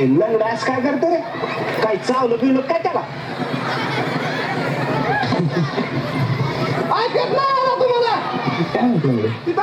लंगडास काय करतो रे? काय चावलं पिवलं काय त्याला? ऐकत नाही आला तुम्हाला? काय म्हटलं रे? तिथं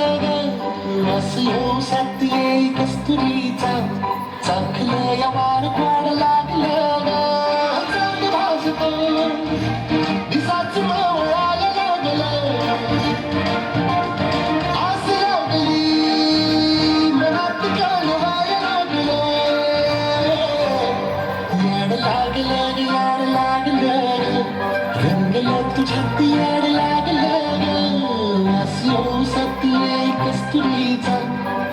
हसलो सातये कस्तुरीचा चाखलं या वार लागलं भाजतो Please.